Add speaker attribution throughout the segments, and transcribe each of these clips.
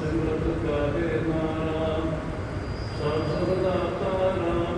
Speaker 1: ਸਿਮਰਤ ਕਰੇ ਨਾਮ ਸਭ ਸਦਾ ਤਾਰਾ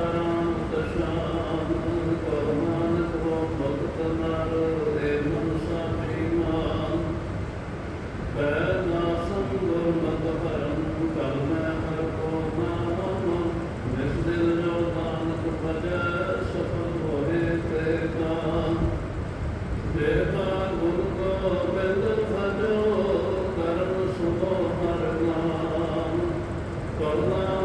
Speaker 1: করুণা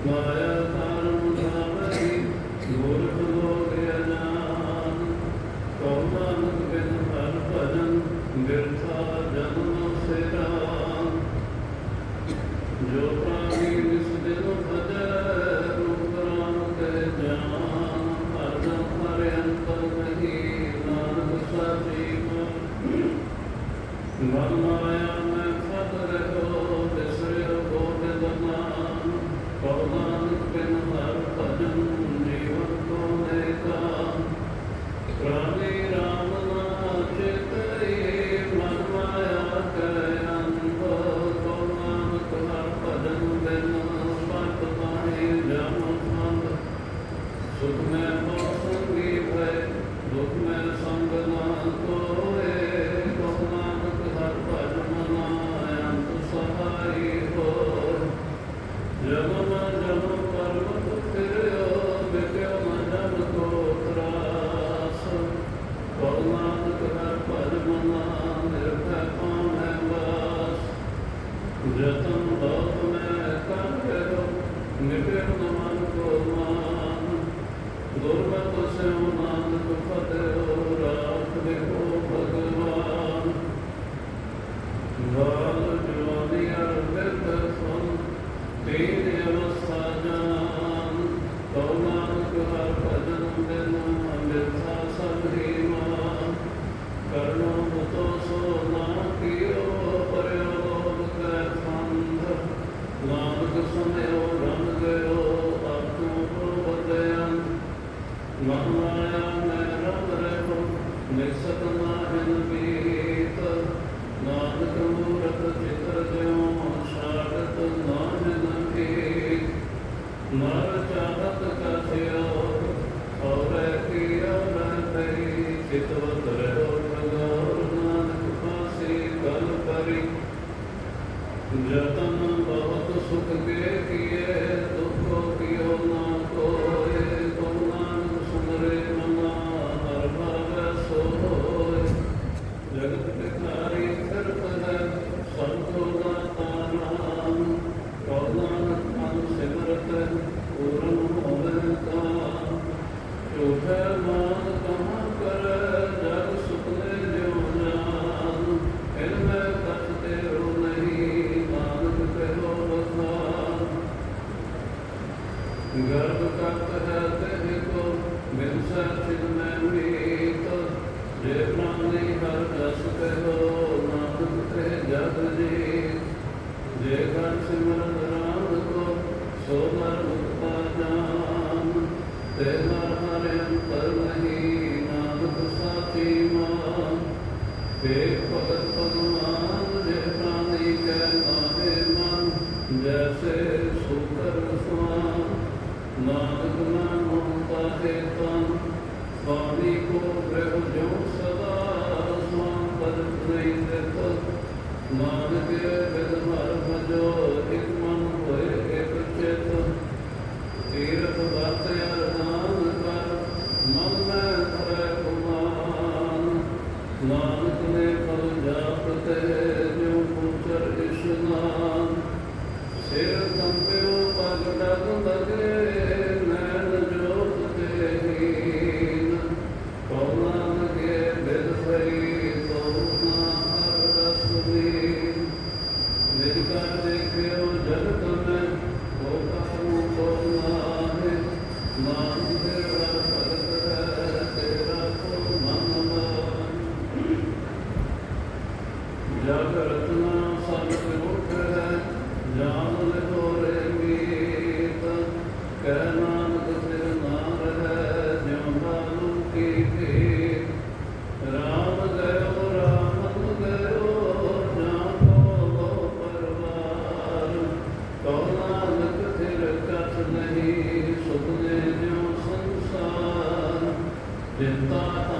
Speaker 1: ਮਾਇਆ ਤਾਰੂ ਨਾਮਰੀ ਗੋਲ ਭੋਗ ਅਨਾਦ ਕੌਮਾਨ ਬਿਨ ਹਰ ਭਜਨ ਬਿਰਥਾ ਜਨਮ ਸਿਰਾ ਜੋ ਪ੍ਰਾਣੀ ਇਸ ਦਿਨ ਭਜੈ ਰੂਪ ਰਾਮ ਤੇ ਜਾਨ ਅਰਜਨ ਹਰ ਅੰਤਰ ਨਹੀਂ ਨਾਨਕ ਸਾਚੀ ਮਨ ਮਨ Gracias. Turma tu se umam tu pateo ਸਿਮਰਨ ਰਾਮ ਕੋ ਸੋ ਮਨ ਮੁਕਤਾ ਜਾਨ ਤੇ ਮਨ ਭਗਤ ਭਗਵਾਨ ਜਿਨਾਂ ਦੀ ਕੈ ਨਾਮੇ ਮਨ, ਜੈਸੇ ਸੁਤਰ ਸੁਆਨ ਨਾਨਕ ਨਾਮ ਪਾਹੇ ਤਨ ਸਵਾਮੀ ਕੋ ਬ੍ਰਹਮ ਜੋ ਸਦਾ ਸਵਾਨ ਪਦ ਨਹੀਂ ਤੇ ਨਾਨਕ ਬਿਨ ਮਰ ਭਜੋ, ਇਕ ਮਨ ਹੋਏ Then thought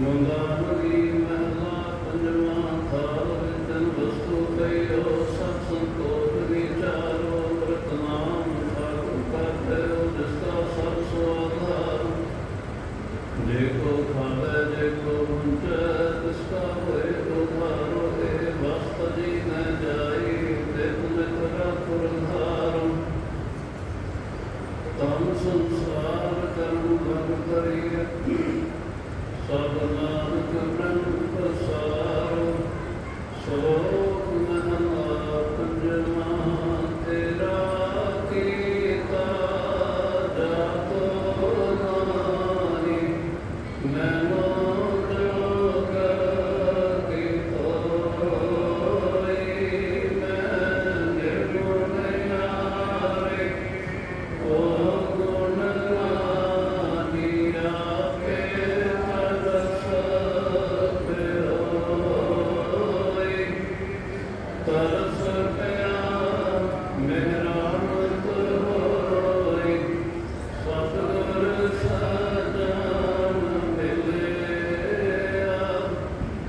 Speaker 1: مضاف إلى الله أن ما قال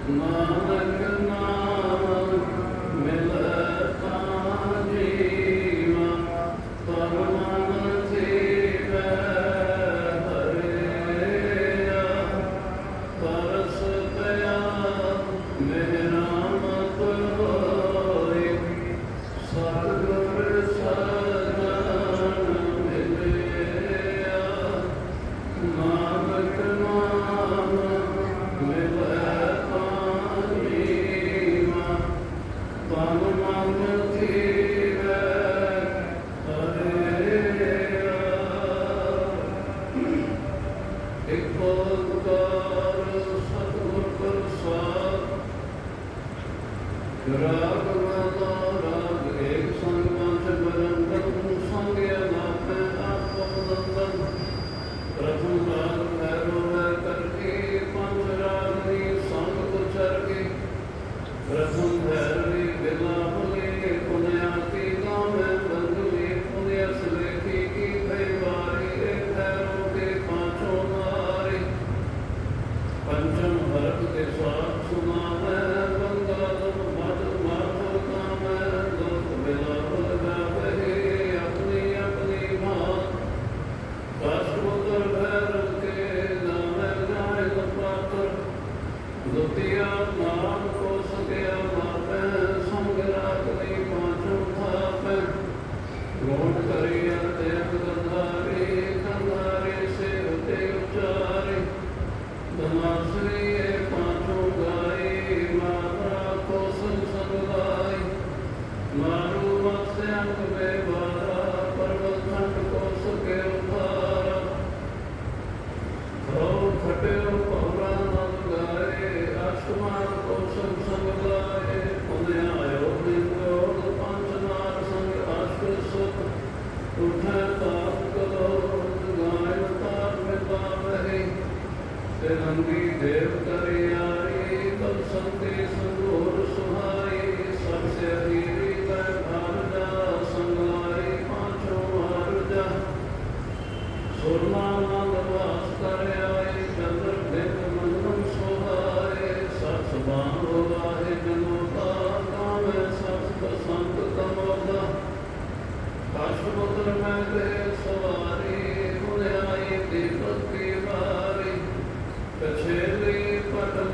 Speaker 1: ਨਾਨਕ ਇਕ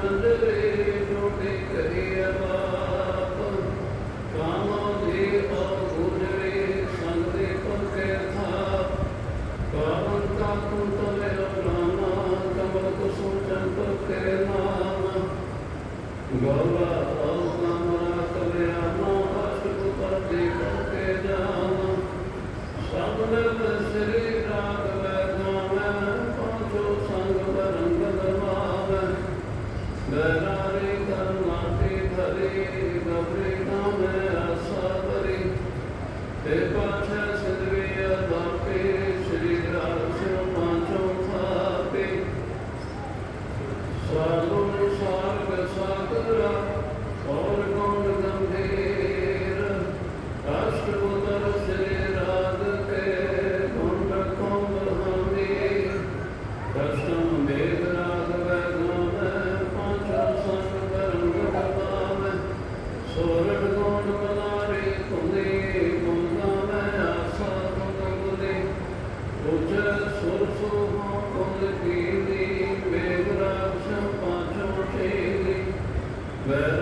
Speaker 1: the the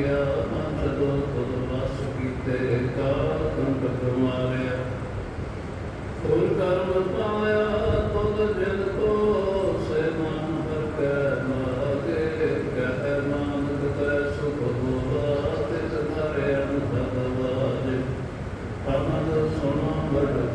Speaker 1: ਗਿਆ ਮਨ ਜਦੋਂ ਖੁਦ ਵਸ ਕੀਤੇ ਕਾ ਤੁਮ ਪਰਮਾਰਿਆ ਹੋਰ ਕਰਮ ਪਾਇਆ ਤੁਦ ਜਿਨ ਕੋ ਸੇ ਮਨ ਹਰ ਕੈ ਮਾਗੇ ਕਹਿ ਮਨ ਤੈ ਸੁਖ ਹੋਵਾ ਤਿਸ ਧਰਿਆ ਭਗਵਾਜ ਅਮਰ ਸੁਣੋ ਵਰਡ